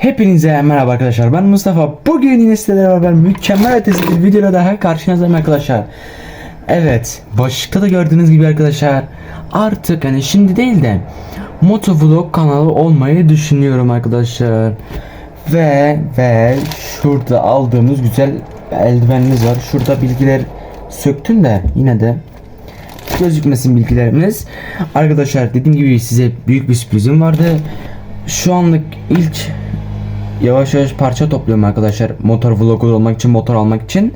Hepinize merhaba arkadaşlar ben Mustafa Bugün yine sizlerle beraber mükemmel ötesi bir videoda daha karşınızdayım arkadaşlar Evet başlıkta da gördüğünüz gibi arkadaşlar Artık hani şimdi değil de Motovlog kanalı olmayı düşünüyorum arkadaşlar Ve ve şurada aldığımız güzel eldivenimiz var Şurada bilgiler söktüm de yine de gözükmesin bilgilerimiz. Arkadaşlar dediğim gibi size büyük bir sürprizim vardı. Şu anlık ilk yavaş yavaş parça topluyorum arkadaşlar. Motor vlogu olmak için, motor almak için.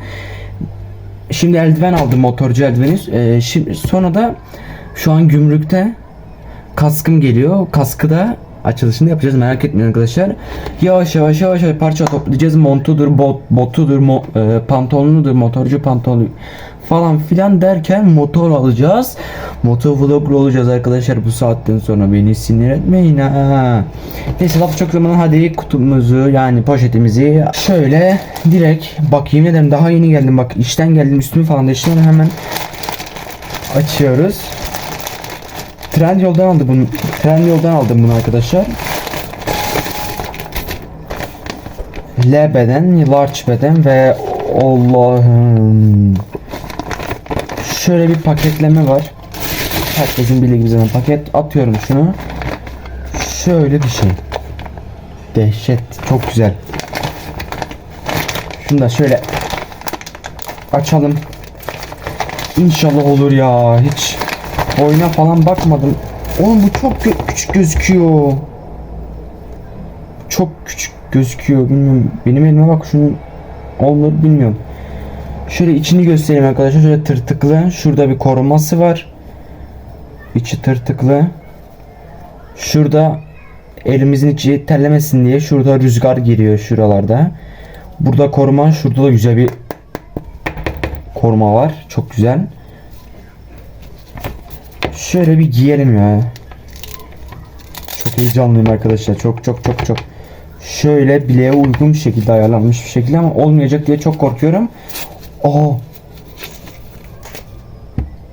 Şimdi eldiven aldım, motorcu eldiveni. Ee, şimdi sonra da şu an gümrükte kaskım geliyor. Kaskı da açılışını yapacağız merak etmeyin arkadaşlar. Yavaş yavaş yavaş yavaş parça toplayacağız. Montudur, bot, botudur, mo, e, pantolonudur, motorcu pantolonu falan filan derken motor alacağız. Motor vloglu olacağız arkadaşlar bu saatten sonra beni sinir etmeyin ha. Neyse laf çok zaman hadi kutumuzu yani poşetimizi şöyle direkt bakayım ne dedim daha yeni geldim bak işten geldim üstümü falan değiştirdim hemen açıyoruz. Trend yoldan aldım bunu. Trend yoldan aldım bunu arkadaşlar. L beden, large beden ve Allah'ım. Şöyle bir paketleme var. Herkesin bildiği gibi zaten paket atıyorum şunu. Şöyle bir şey. Dehşet. Çok güzel. Şunu da şöyle açalım. İnşallah olur ya. Hiç oyuna falan bakmadım. Oğlum bu çok gö- küçük gözüküyor. Çok küçük gözüküyor. Bilmiyorum. Benim elime bak şunun olur bilmiyorum. Şöyle içini göstereyim arkadaşlar. Şöyle tırtıklı. Şurada bir koruması var. İçi tırtıklı. Şurada elimizin içi terlemesin diye şurada rüzgar giriyor şuralarda. Burada koruma, şurada da güzel bir koruma var. Çok güzel. Şöyle bir giyelim ya. Çok heyecanlıyım arkadaşlar. Çok çok çok çok. Şöyle bileğe uygun bir şekilde ayarlanmış bir şekilde ama olmayacak diye çok korkuyorum. Aa.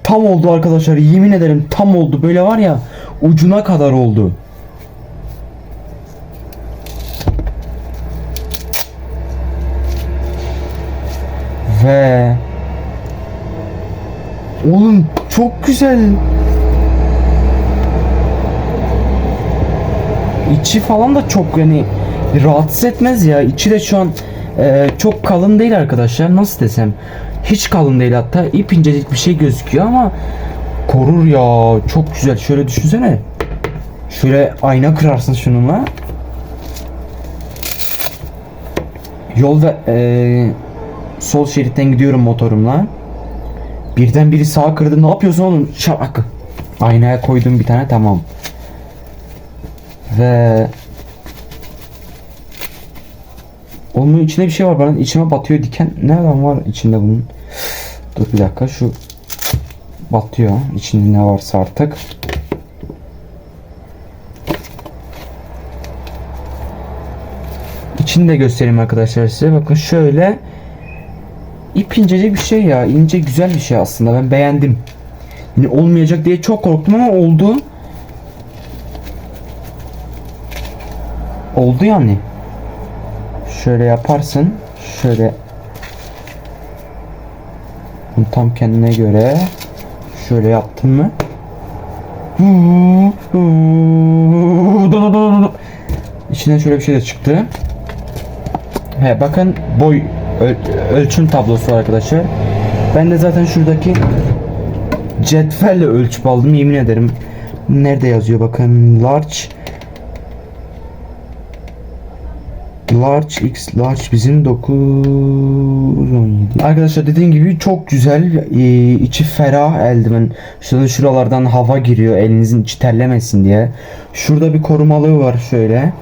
Tam oldu arkadaşlar. Yemin ederim tam oldu. Böyle var ya ucuna kadar oldu. Ve Oğlum çok güzel. İçi falan da çok yani rahatsız etmez ya. İçi de şu an e, çok kalın değil arkadaşlar. Nasıl desem? Hiç kalın değil hatta. ip incecik bir şey gözüküyor ama korur ya. Çok güzel. Şöyle düşünsene. Şöyle ayna kırarsın şununla. Yol ve e, sol şeritten gidiyorum motorumla. Birden biri sağa kırdı. Ne yapıyorsun oğlum? Şak. Aynaya koydum bir tane tamam. Ve onun içinde bir şey var bana içime batıyor diken. Nereden var içinde bunun? Dur bir dakika şu batıyor. İçinde ne varsa artık. İçini de göstereyim arkadaşlar size. Bakın şöyle ip incecik bir şey ya. ince güzel bir şey aslında. Ben beğendim. Yine olmayacak diye çok korktum ama oldu. Oldu yani. Şöyle yaparsın. Şöyle bunu tam kendine göre şöyle yaptın mı? İçinden şöyle bir şey de çıktı. He bakın boy öl- ölçüm tablosu arkadaşlar. Ben de zaten şuradaki cetvelle ölçüp aldım yemin ederim. Nerede yazıyor bakın large Large X large bizim 917. Arkadaşlar dediğim gibi çok güzel ee, içi ferah eldiven. Şurada şuralardan hava giriyor elinizin içi terlemesin diye. Şurada bir korumalığı var şöyle.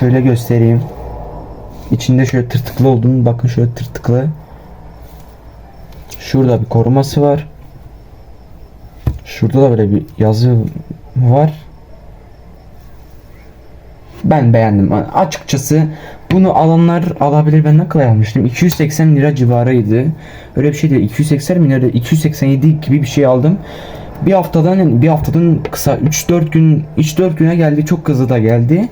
Şöyle göstereyim. İçinde şöyle tırtıklı olduğunu bakın şöyle tırtıklı. Şurada bir koruması var. Şurada da böyle bir yazı var. Ben beğendim. Açıkçası bunu alanlar alabilir. Ben ne kadar almıştım? 280 lira civarıydı. Öyle bir şey değil. 280 bin lira, 287 gibi bir şey aldım. Bir haftadan bir haftadan kısa 3-4 gün 3-4 güne geldi. Çok hızlı da geldi.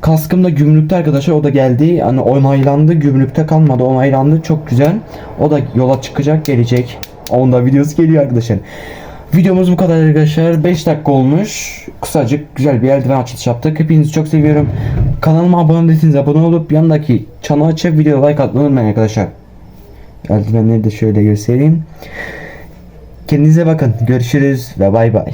Kaskım da gümrükte arkadaşlar o da geldi. Hani onaylandı gümrükte kalmadı onaylandı çok güzel. O da yola çıkacak gelecek. Onda videosu geliyor arkadaşlar. Videomuz bu kadar arkadaşlar. 5 dakika olmuş. Kısacık güzel bir eldiven açılış yaptık. Hepinizi çok seviyorum. Kanalıma abone değilseniz abone olup yanındaki çanı açıp video like atmayı unutmayın arkadaşlar. Eldivenleri de şöyle göstereyim. Kendinize bakın. Görüşürüz ve bay bay.